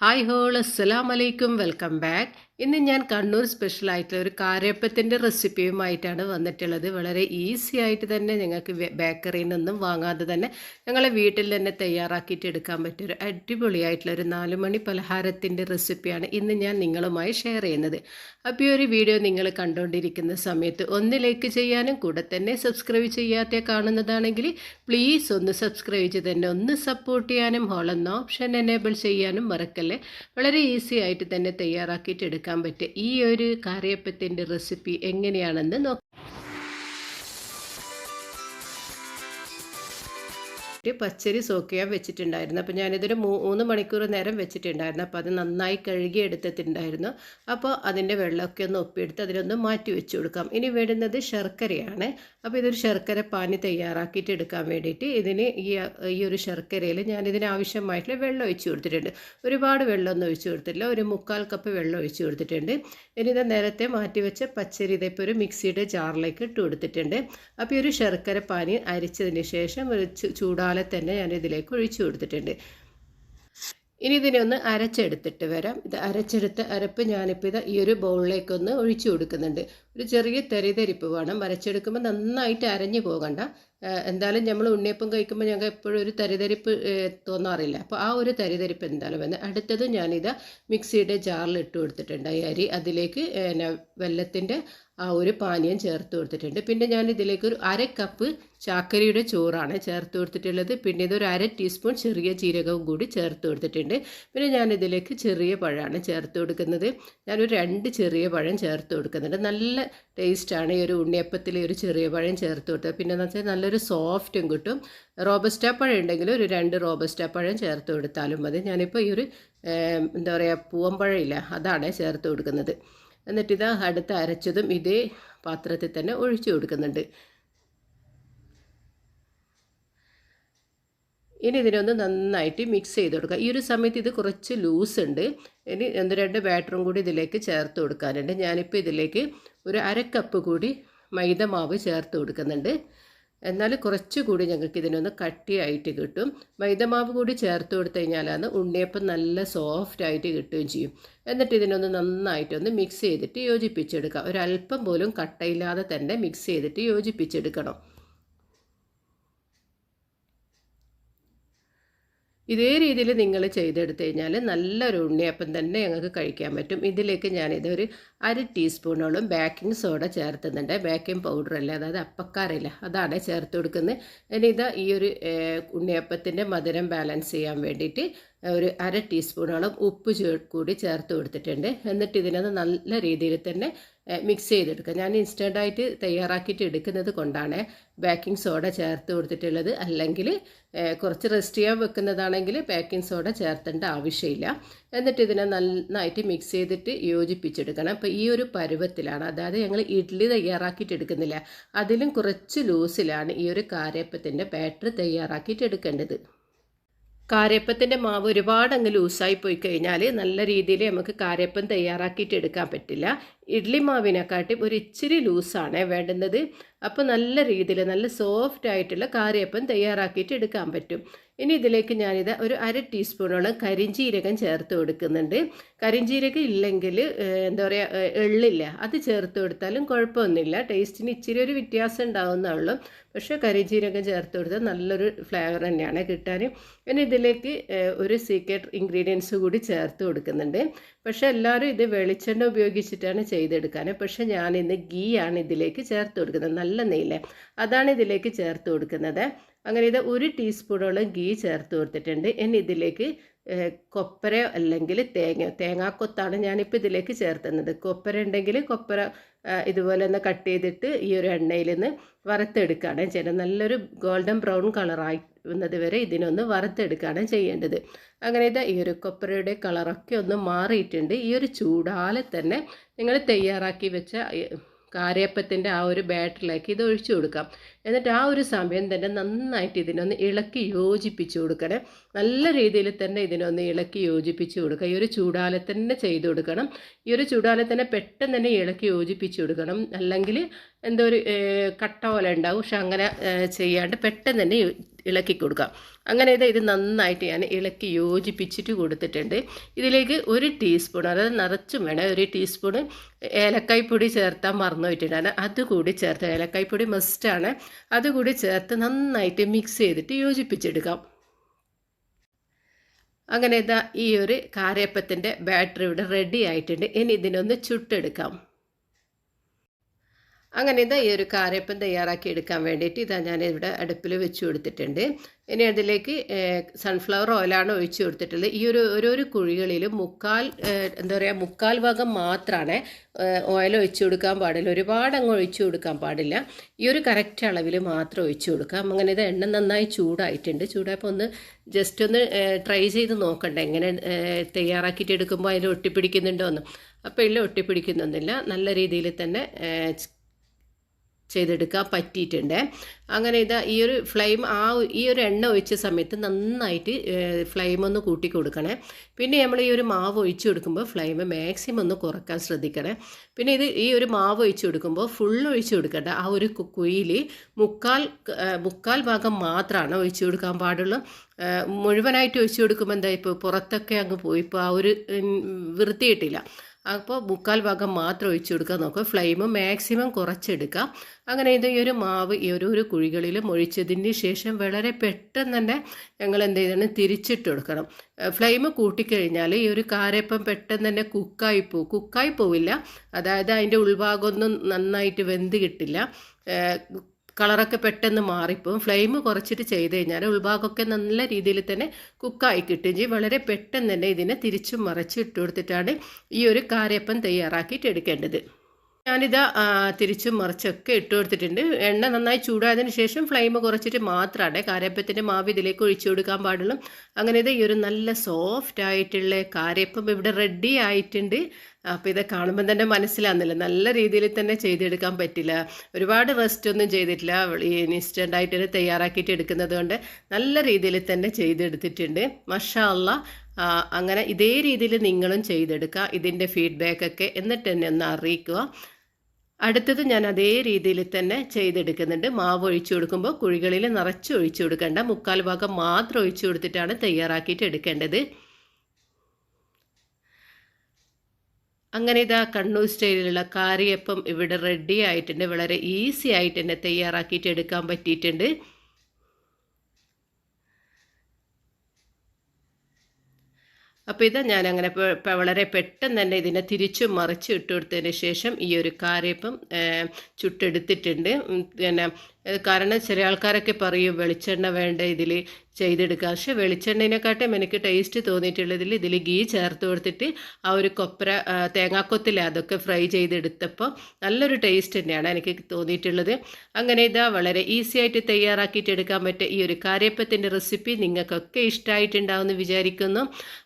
Hi whole അസ്സലാം അലൈക്കും welcome back ഇന്ന് ഞാൻ കണ്ണൂർ സ്പെഷ്യൽ ആയിട്ടുള്ള ഒരു കാരപ്പത്തിന്റെ റെസിപ്പിയുമായിട്ടാണ് വന്നിട്ടുള്ളത്. വളരെ ഈസി ആയിട്ട് തന്നെ നിങ്ങൾക്ക് വേ- ബേക്കറിയിൽ നിന്നും വാങ്ങാതെ തന്നെ ഞങ്ങളെ വീട്ടിൽ തന്നെ തയ്യാറാക്കിയിട്ട് എടുക്കാൻ പറ്റിയ ഒരു അടിപൊളിയായിട്ടുള്ള ഒരു നാല് മണി പലഹാരത്തിന്റെ റെസിപ്പിയാണ് ഇന്ന് ഞാൻ നിങ്ങളുമായി ഷെയർ ചെയ്യുന്നത്. അപ്പോൾ ഒരു വീഡിയോ നിങ്ങൾ കണ്ടുകൊണ്ടിരിക്കുന്ന സമയത്ത് ഒന്ന് ലൈക്ക് ചെയ്യാനും കൂടെ തന്നെ സബ്സ്ക്രൈബ് ചെയ്യാത്ത കാണുന്നതാണെങ്കിൽ പ്ലീസ് ഒന്ന് സബ്സ്ക്രൈബ് ചെയ്ത് തന്നെ ഒന്ന് സപ്പോർട്ട് ചെയ്യാനും ഹോൾ ഓപ്ഷൻ എനേബിൾ ചെയ്യാനും മറക്കല്ലേ? വളരെ ഈസി ആയിട്ട് തന്നെ തയ്യാറാക്കിയിട്ട് എടുക്കാൻ പറ്റുക ഈ ഒരു കറിയപ്പത്തിന്റെ റെസിപ്പി എങ്ങനെയാണെന്ന് നോക്കാം. ഒരു പച്ചരി സോക്ക് ചെയ്യാൻ വെച്ചിട്ടുണ്ടായിരുന്നു. അപ്പോൾ ഞാനിതൊരു മൂന്ന് മണിക്കൂർ നേരം വെച്ചിട്ടുണ്ടായിരുന്നു. അപ്പോൾ അത് നന്നായി കഴുകി എടുത്തിട്ടുണ്ടായിരുന്നു. അപ്പോൾ അതിന്റെ വെള്ളമൊക്കെ ഒന്ന് ഒപ്പിയെടുത്ത് അതിലൊന്ന് മാറ്റി വെച്ച് കൊടുക്കാം. ഇനി വേണ്ടുന്നത് ശർക്കരയാണ്. അപ്പോൾ ഇതൊരു ശർക്കര പാനി തയ്യാറാക്കിയിട്ട് എടുക്കാൻ വേണ്ടിയിട്ട് ഇതിന് ഈ ഈ ഒരു ശർക്കരയിൽ ഞാൻ ഇതിന് ആവശ്യമായിട്ടുള്ള വെള്ളം ഒഴിച്ച് കൊടുത്തിട്ടുണ്ട്. ഒരുപാട് വെള്ളമൊന്നും ഒഴിച്ച് കൊടുത്തിട്ടില്ല. ഒരു മുക്കാൽ കപ്പ് വെള്ളം ഒഴിച്ച് കൊടുത്തിട്ടുണ്ട്. ഇനി ഇത് നേരത്തെ മാറ്റി വെച്ച പച്ചരി ഇതിപ്പോൾ ഒരു മിക്സിയുടെ ജാറിലേക്ക് ഇട്ട് കൊടുത്തിട്ടുണ്ട്. അപ്പോൾ ഈ ഒരു ശർക്കര പാനി അരിച്ചതിന് ശേഷം ഒരു ചു- ചൂടാലെ തന്നെ ഞാൻ ഇതിലേക്ക് ഒഴിച്ചു കൊടുത്തിട്ടുണ്ട്. ഇനി ഇതിനെ ഒന്ന് അരച്ചെടുത്തിട്ട് വരാം. ഇത് അരച്ചെടുത്ത അരപ്പ് ഞാനിപ്പോൾ ഇത് ഈ ഒരു ബൗളിലേക്കൊന്ന് ഒഴിച്ചു കൊടുക്കുന്നുണ്ട്. ഒരു ചെറിയ തരിതരിപ്പ് വേണം. വരച്ചെടുക്കുമ്പോൾ നന്നായിട്ട് അരഞ്ഞു പോകണ്ട. എന്തായാലും നമ്മൾ ഉണ്ണിയപ്പം കഴിക്കുമ്പോൾ ഞങ്ങൾക്ക് എപ്പോഴും ഒരു തരിതരിപ്പ് തോന്നാറില്ല അപ്പോൾ ആ ഒരു തരിതരിപ്പ് എന്തായാലും വന്ന് അടുത്തത് ഞാനിത് മിക്സിയുടെ ജാറിൽ ഇട്ട് കൊടുത്തിട്ടുണ്ട്. ഈ അരി അതിലേക്ക് വെള്ളത്തിന്റെ ആ ഒരു പാനീയം ചേർത്ത് കൊടുത്തിട്ടുണ്ട്. പിന്നെ ഞാൻ ഇതിലേക്ക് ഒരു അര കപ്പ് ചാക്കരിയുടെ ചോറാണ് ചേർത്ത് കൊടുത്തിട്ടുള്ളത്. പിന്നെ ഇതൊരു അര ടീസ്പൂൺ ചെറിയ ജീരകവും കൂടി ചേർത്ത് കൊടുത്തിട്ടുണ്ട്. പിന്നെ ഞാൻ ഇതിലേക്ക് ചെറിയ പഴമാണ് ചേർത്ത് കൊടുക്കുന്നത്. ഞാനൊരു രണ്ട് ചെറിയ പഴം ചേർത്ത് കൊടുക്കുന്നുണ്ട്. നല്ല ടേസ്റ്റാണ് ഈ ഒരു ഉണ്ണിയപ്പത്തിൽ ഒരു ചെറിയ പഴം ചേർത്ത് കൊടുത്തത്. പിന്നെ എന്ന് വെച്ചാൽ നല്ലൊരു സോഫ്റ്റും കിട്ടും. റോബസ്റ്റ പഴം ഉണ്ടെങ്കിൽ ഒരു രണ്ട് റോബസ്റ്റ പഴം ചേർത്ത് കൊടുത്താലും മതി. ഞാനിപ്പോൾ ഈ ഒരു എന്താ പറയുക പൂവമ്പഴമില്ല അതാണ് ചേർത്ത് കൊടുക്കുന്നത്. എന്നിട്ടിത് അടുത്ത് അരച്ചതും ഇതേ പാത്രത്തിൽ തന്നെ ഒഴിച്ചു കൊടുക്കുന്നുണ്ട്. ഇനി ഇതിനൊന്ന് നന്നായിട്ട് മിക്സ് ചെയ്ത് കൊടുക്കുക. ഈ ഒരു സമയത്ത് ഇത് കുറച്ച് ലൂസ് ഉണ്ട്. ഇനി ഒന്ന് രണ്ട് ബാറ്ററും കൂടി ഇതിലേക്ക് ചേർത്ത് കൊടുക്കാനുണ്ട്. ഞാനിപ്പോൾ ഇതിലേക്ക് ഒരു അര കപ്പ് കൂടി മൈദ മാവ് ചേർത്ത് കൊടുക്കുന്നുണ്ട്. എന്നാൽ കുറച്ചുകൂടി ഞങ്ങൾക്ക് ഇതിനൊന്ന് കട്ടിയായിട്ട് കിട്ടും. മൈദമാവ് കൂടി ചേർത്ത് കൊടുത്തു കഴിഞ്ഞാലാണ് ഉണ്ണിയപ്പം നല്ല സോഫ്റ്റ് ആയിട്ട് കിട്ടുകയും ചെയ്യും. എന്നിട്ട് ഇതിനൊന്ന് നന്നായിട്ടൊന്ന് മിക്സ് ചെയ്തിട്ട് യോജിപ്പിച്ചെടുക്കുക. ഒരല്പം പോലും കട്ടയില്ലാതെ തന്നെ മിക്സ് ചെയ്തിട്ട് യോജിപ്പിച്ചെടുക്കണം. ഇതേ രീതിയിൽ നിങ്ങൾ ചെയ്തെടുത്ത് കഴിഞ്ഞാൽ നല്ലൊരു ഉണ്ണിയപ്പം തന്നെ ഞങ്ങൾക്ക് കഴിക്കാൻ പറ്റും. ഇതിലേക്ക് ഞാനിതൊരു അര ടീസ്പൂണോളം ബേക്കിംഗ് സോഡ ചേർത്തുന്നുണ്ട്. ബേക്കിംഗ് പൗഡർ അല്ല അതായത് അപ്പക്കാരല്ല അതാണ് ചേർത്ത് കൊടുക്കുന്നത്. ഇനി ഇത് ഈ ഒരു ഉണ്ണിയപ്പത്തിന്റെ മധുരം ബാലൻസ് ചെയ്യാൻ വേണ്ടിയിട്ട് ഒരു അര ടീസ്പൂണോളം ഉപ്പ് കൂടി ചേർത്ത് കൊടുത്തിട്ടുണ്ട്. എന്നിട്ട് ഇതിനത് നല്ല രീതിയിൽ തന്നെ മിക്സ് ചെയ്തെടുക്കുക. ഞാൻ ഇൻസ്റ്റന്റായിട്ട് തയ്യാറാക്കിയിട്ട് എടുക്കുന്നത് കൊണ്ടാണ് ബേക്കിംഗ് സോഡ ചേർത്ത് കൊടുത്തിട്ടുള്ളത്. അല്ലെങ്കിൽ കുറച്ച് റെസ്റ്റ് ചെയ്യാൻ വെക്കുന്നതാണെങ്കിൽ ബേക്കിംഗ് സോഡ ചേർത്തേണ്ട ആവശ്യമില്ല. എന്നിട്ട് ഇതിനെ നന്നായിട്ട് മിക്സ് ചെയ്തിട്ട് യോജിപ്പിച്ചെടുക്കണം. അപ്പോൾ ഈ ഒരു പരുവത്തിലാണ് അതായത് ഞങ്ങൾ ഇഡ്ഡലി തയ്യാറാക്കിയിട്ട് എടുക്കുന്നില്ല. അതിലും കുറച്ച് ലൂസിലാണ് ഈ ഒരു കാരയപ്പത്തിന്റെ ബാറ്റർ തയ്യാറാക്കിയിട്ട് എടുക്കേണ്ടത്. കാരയപ്പത്തിന്റെ മാവ് ഒരുപാടങ്ങ് ലൂസായി പോയി കഴിഞ്ഞാൽ നല്ല രീതിയിൽ നമുക്ക് കാരയപ്പം തയ്യാറാക്കിയിട്ട് എടുക്കാൻ പറ്റില്ല. ഇഡ്ലി മാവിനെക്കാട്ടി ഒരു ഇച്ചിരി ലൂസാണ് വേണ്ടുന്നത്. അപ്പോൾ നല്ല രീതിയിൽ നല്ല സോഫ്റ്റ് ആയിട്ടുള്ള കാരിയപ്പം തയ്യാറാക്കിയിട്ട് എടുക്കാൻ പറ്റും. ഇനി ഇതിലേക്ക് ഞാനിത് ഒരു അര ടീസ്പൂണോളം കരിഞ്ജീരകം ചേർത്ത് കൊടുക്കുന്നുണ്ട്. കരിഞ്ജീരകം ഇല്ലെങ്കിൽ എന്താ പറയുക എള്ളില്ല. അത് ചേർത്ത് കൊടുത്താലും കുഴപ്പമൊന്നുമില്ല. ടേസ്റ്റിന് ഇച്ചിരി ഒരു വ്യത്യാസം ഉണ്ടാവുന്നുള്ളൂ പക്ഷേ കരിഞ്ജീരകം ചേർത്ത് കൊടുത്താൽ നല്ലൊരു ഫ്ലേവർ തന്നെയാണ് കിട്ടാൻ. ഇനി ഇതിലേക്ക് ഒരു സീക്രട്ട് ഇൻഗ്രീഡിയൻസ് കൂടി ചേർത്ത് കൊടുക്കുന്നുണ്ട്. പക്ഷേ എല്ലാവരും ഇത് വെളിച്ചെണ്ണ ഉപയോഗിച്ചിട്ടാണ് ചെയ്തെടുക്കാൻ പക്ഷേ ഞാൻ ഇന്ന് ഗീ ആണ് ഇതിലേക്ക് ചേർത്ത് കൊടുക്കുന്നത്. നല്ല നെയ്യ് അതാണ് ഇതിലേക്ക് ചേർത്ത് കൊടുക്കുന്നത്. അങ്ങനെ ഇത് ഒരു ടീസ്പൂണോളം ഗീ ചേർത്ത് കൊടുത്തിട്ടുണ്ട്. ഇനി ഇതിലേക്ക് കൊപ്പര അല്ലെങ്കിൽ തേങ്ങ തേങ്ങാക്കൊത്താണ് ഞാനിപ്പോൾ ഇതിലേക്ക് ചേർത്തുന്നത്. കൊപ്പര ഉണ്ടെങ്കിൽ കൊപ്പര ഇതുപോലെ ഒന്ന് കട്ട് ചെയ്തിട്ട് ഈ ഒരു എണ്ണയിൽ നിന്ന് വറുത്തെടുക്കുകയാണ് ചെയ്യുന്നത്. നല്ലൊരു ഗോൾഡൻ ബ്രൗൺ കളറായി വന്നത് വരെ ഇതിനൊന്ന് വറുത്തെടുക്കുകയാണ് ചെയ്യേണ്ടത്. അങ്ങനെ ഇതാ ഈ ഒരു കൊപ്പരയുടെ കളറൊക്കെ ഒന്ന് മാറിയിട്ടുണ്ട്. ഈ ഒരു ചൂടാലെ തന്നെ നിങ്ങൾ തയ്യാറാക്കി വെച്ച കാരയപ്പത്തിന്റെ ആ ഒരു ബാറ്ററിലേക്ക് ഇത് ഒഴിച്ചു കൊടുക്കാം. എന്നിട്ട് ആ ഒരു സമയം തന്നെ നന്നായിട്ട് ഇതിനൊന്ന് ഇളക്കി യോജിപ്പിച്ച് കൊടുക്കണേ. നല്ല രീതിയിൽ തന്നെ ഇതിനൊന്ന് ഇളക്കി യോജിപ്പിച്ച് കൊടുക്കുക ഈ ഒരു ചൂടാലെ തന്നെ ചെയ്ത് കൊടുക്കണം. ഈ ഒരു ചൂടാലെ തന്നെ പെട്ടെന്ന് തന്നെ ഇളക്കി യോജിപ്പിച്ച് കൊടുക്കണം. അല്ലെങ്കിൽ എന്തോ ഒരു കട്ട പോലെ ഉണ്ടാവും. പക്ഷെ അങ്ങനെ ചെയ്യാണ്ട് പെട്ടെന്ന് തന്നെ ഇളക്കി കൊടുക്കാം. അങ്ങനെ ഇത് ഇത് നന്നായിട്ട് ഞാൻ ഇളക്കി യോജിപ്പിച്ചിട്ട് കൊടുത്തിട്ടുണ്ട്. ഇതിലേക്ക് ഒരു ടീസ്പൂൺ അതായത് നിറച്ചും വേണം ഒരു ടീസ്പൂൺ ഏലക്കായ്പൊടി ചേർത്താൻ മറന്നു പോയിട്ടുണ്ടാണ് അതുകൂടി ചേർത്ത് ഏലക്കായ്പൊടി മസ്റ്റാണ് അതുകൂടി ചേർത്ത് നന്നായിട്ട് മിക്സ് ചെയ്തിട്ട് യോജിപ്പിച്ചെടുക്കാം. അങ്ങനെ ഇതാ ഈ ഒരു കാരയപ്പത്തിന്റെ ബാറ്ററി ഇവിടെ റെഡി ആയിട്ടുണ്ട്. ഇനി ഇതിനൊന്ന് ചുട്ടെടുക്കാം. അങ്ങനെ ഇതാ ഈ ഒരു കാരയപ്പം തയ്യാറാക്കി എടുക്കാൻ വേണ്ടിയിട്ട് ഇതാ ഞാൻ ഇവിടെ അടുപ്പിൽ വെച്ച് കൊടുത്തിട്ടുണ്ട്. ഇനി അതിലേക്ക് സൺഫ്ലവർ ഓയിലാണ് ഒഴിച്ചു കൊടുത്തിട്ടുള്ളത്. ഈ ഒരു ഓരോരോ കുഴികളിലും മുക്കാൽ എന്താ പറയുക മുക്കാൽ ഭാഗം മാത്രമാണ് ഓയിൽ ഒഴിച്ചു കൊടുക്കാൻ പാടില്ല. ഒരുപാട് അങ്ങ് ഒഴിച്ചു കൊടുക്കാൻ പാടില്ല. ഈ ഒരു കറക്റ്റ് അളവിൽ മാത്രം ഒഴിച്ചു കൊടുക്കാം. അങ്ങനെ ഇത് എണ്ണ നന്നായി ചൂടായിട്ടുണ്ട്. ചൂടായപ്പോൾ ഒന്ന് ജസ്റ്റ് ഒന്ന് ട്രൈ ചെയ്ത് നോക്കണ്ട. എങ്ങനെ തയ്യാറാക്കിയിട്ട് എടുക്കുമ്പോൾ അതിൽ ഒട്ടിപ്പിടിക്കുന്നുണ്ടോ എന്ന്. അപ്പോൾ ഇല്ല ഒട്ടിപ്പിടിക്കുന്നൊന്നുമില്ല. നല്ല രീതിയിൽ തന്നെ ചെയ്തെടുക്കാൻ പറ്റിയിട്ടുണ്ട്. അങ്ങനെ ഇതാ ഈ ഒരു ഫ്ലെയിം ആ ഈ ഒരു എണ്ണ ഒഴിച്ച സമയത്ത് നന്നായിട്ട് ഫ്ലെയിം ഒന്ന് കൂട്ടി കൊടുക്കണേ. പിന്നെ നമ്മൾ ഈ ഒരു മാവ് ഒഴിച്ചു കൊടുക്കുമ്പോൾ ഫ്ലെയിം മാക്സിമം ഒന്ന് കുറയ്ക്കാൻ ശ്രദ്ധിക്കണേ. പിന്നെ ഇത് ഈ ഒരു മാവ് ഒഴിച്ചു കൊടുക്കുമ്പോൾ ഫുൾ ഒഴിച്ചു കൊടുക്കണ്ട. ആ ഒരു കുയിൽ മുക്കാൽ മുക്കാൽ ഭാഗം മാത്രമാണ് ഒഴിച്ചു കൊടുക്കാൻ പാടുള്ളൂ. മുഴുവനായിട്ട് ഒഴിച്ചു കൊടുക്കുമ്പോൾ എന്താ ഇപ്പോൾ പുറത്തൊക്കെ അങ്ങ് പോയി ഇപ്പോൾ ആ ഒരു വൃത്തിയിട്ടില്ല. അപ്പോൾ മുക്കാൽ ഭാഗം മാത്രം ഒഴിച്ചു കൊടുക്കാൻ നോക്കുക. ഫ്ലെയിം മാക്സിമം കുറച്ചെടുക്കുക. അങ്ങനെ ഇത് ഈ ഒരു മാവ് ഈ ഒരു ഒരു കുഴികളിലും ഒഴിച്ചതിന് ശേഷം വളരെ പെട്ടെന്ന് തന്നെ ഞങ്ങൾ എന്ത് ചെയ്യണം? തിരിച്ചിട്ട് കൊടുക്കണം. ഫ്ലെയിം കൂട്ടിക്കഴിഞ്ഞാൽ ഈ ഒരു കാരപ്പം പെട്ടെന്ന് തന്നെ കുക്കായി പോകും കുക്കായി പോവില്ല. അതായത് അതിന്റെ ഉൾഭാഗമൊന്നും നന്നായിട്ട് വെന്ത് കിട്ടില്ല. കളറൊക്കെ പെട്ടെന്ന് മാറിപ്പോവും. ഫ്ലെയിം കുറച്ചിട്ട് ചെയ്ത് കഴിഞ്ഞാൽ ഉൾഭാഗമൊക്കെ നല്ല രീതിയിൽ തന്നെ കുക്കായി കിട്ടുകയും ചെയ്യും വളരെ പെട്ടെന്ന് തന്നെ ഇതിനെ തിരിച്ചും മറച്ചും ഇട്ട് കൊടുത്തിട്ടാണ് ഈ ഒരു കാരയപ്പം തയ്യാറാക്കിയിട്ട് എടുക്കേണ്ടത്. ഞാനിത് തിരിച്ചും മറിച്ചൊക്കെ ഇട്ട് കൊടുത്തിട്ടുണ്ട്. എണ്ണ നന്നായി ചൂടായതിനു ശേഷം ഫ്ലെയിം കുറച്ചിട്ട് മാത്രമാണ് കാരയപ്പത്തിന്റെ മാവ് ഇതിലേക്ക് ഒഴിച്ചു കൊടുക്കാൻ പാടുള്ളൂ. അങ്ങനെ ഇത് ഈ ഒരു നല്ല സോഫ്റ്റ് ആയിട്ടുള്ള കാരയപ്പം ഇവിടെ റെഡി ആയിട്ടുണ്ട്. അപ്പോൾ ഇത് കാണുമ്പോൾ തന്നെ മനസ്സിലാകുന്നില്ല നല്ല രീതിയിൽ തന്നെ ചെയ്തെടുക്കാൻ പറ്റില്ല. ഒരുപാട് റെസ്റ്റ് ഒന്നും ചെയ്തിട്ടില്ല. ഇൻസ്റ്റന്റായിട്ട് തയ്യാറാക്കിയിട്ട് എടുക്കുന്നത് കൊണ്ട് നല്ല രീതിയിൽ തന്നെ ചെയ്തെടുത്തിട്ടുണ്ട്. മഷാ അങ്ങനെ ഇതേ രീതിയിൽ നിങ്ങളും ചെയ്തെടുക്കുക. ഇതിന്റെ ഫീഡ്ബാക്കൊക്കെ എന്നിട്ട് തന്നെ ഒന്ന് അറിയിക്കുക. അടുത്തത് ഞാൻ അതേ രീതിയിൽ തന്നെ ചെയ്തെടുക്കുന്നുണ്ട്. മാവ് ഒഴിച്ചു കൊടുക്കുമ്പോൾ കുഴികളിൽ നിറച്ച് ഒഴിച്ചു കൊടുക്കേണ്ട. മുക്കാൽ ഭാഗം മാത്രം ഒഴിച്ചു കൊടുത്തിട്ടാണ് തയ്യാറാക്കിയിട്ട് എടുക്കേണ്ടത്. അങ്ങനെ ഇതാ കണ്ണൂർ സ്റ്റൈലിലുള്ള കാരിയപ്പം ഇവിടെ റെഡി ആയിട്ടുണ്ട്. വളരെ ഈസി ആയിട്ട് തന്നെ തയ്യാറാക്കിയിട്ട് എടുക്കാൻ പറ്റിയിട്ടുണ്ട്. അപ്പോൾ ഇതാ ഞാൻ അങ്ങനെ വളരെ പെട്ടെന്ന് തന്നെ ഇതിനെ തിരിച്ചും മറിച്ച് ഇട്ട് കൊടുത്തതിന് ശേഷം ഈ ഒരു കാരയപ്പം ചുട്ടെടുത്തിട്ടുണ്ട്. പിന്നെ കാരണം ചില ആൾക്കാരൊക്കെ പറയും വെളിച്ചെണ്ണ വേണ്ട ഇതിൽ ചെയ്തെടുക്കുക. പക്ഷെ വെളിച്ചെണ്ണേനെക്കാട്ടും എനിക്ക് ടേസ്റ്റ് തോന്നിയിട്ടുള്ളതിൽ ഇതിൽ ഗീ ചേർത്ത് കൊടുത്തിട്ട് ആ ഒരു കൊപ്ര തേങ്ങാക്കൊത്തിൽ അതൊക്കെ ഫ്രൈ ചെയ്തെടുത്തപ്പോൾ നല്ലൊരു ടേസ്റ്റ് തന്നെയാണ് എനിക്ക് തോന്നിയിട്ടുള്ളത്. അങ്ങനെ ഇതാ വളരെ ഈസി ആയിട്ട് തയ്യാറാക്കിയിട്ട് എടുക്കാൻ പറ്റിയ ഈ ഒരു കാര്യപ്പത്തിന്റെ റെസിപ്പി നിങ്ങൾക്കൊക്കെ ഇഷ്ടമായിട്ടുണ്ടാവുമെന്ന് വിചാരിക്കുന്നു.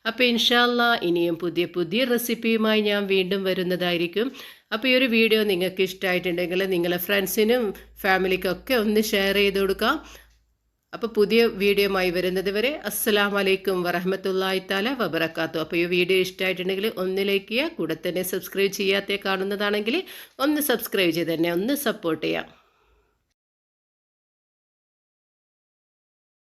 അപ്പോൾ ഇൻഷാല്ല ഇനിയും പുതിയ പുതിയ റെസിപ്പിയുമായി ഞാൻ വീണ്ടും വരുന്നതായിരിക്കും. അപ്പോൾ ഈ ഒരു വീഡിയോ നിങ്ങൾക്ക് ഇഷ്ടമായിട്ടുണ്ടെങ്കിൽ നിങ്ങളെ ഫ്രണ്ട്സിനും ഫാമിലിക്കൊക്കെ ഒന്ന് ഷെയർ ചെയ്ത് കൊടുക്കാം. അപ്പോൾ പുതിയ വീഡിയോയുമായി വരുന്നത് വരെ അസ്സാം വലൈക്കും വറഹമത്തല്ലായി താല വബറക്കാത്തു അപ്പോൾ ഈ വീഡിയോ ഇഷ്ടമായിട്ടുണ്ടെങ്കിൽ ഒന്ന് ലൈക്ക് ചെയ്യുക കൂടെ തന്നെ സബ്സ്ക്രൈബ് ചെയ്യാത്ത കാണുന്നതാണെങ്കിൽ ഒന്ന് സബ്സ്ക്രൈബ് ചെയ്ത് തന്നെ ഒന്ന് സപ്പോർട്ട് ചെയ്യാം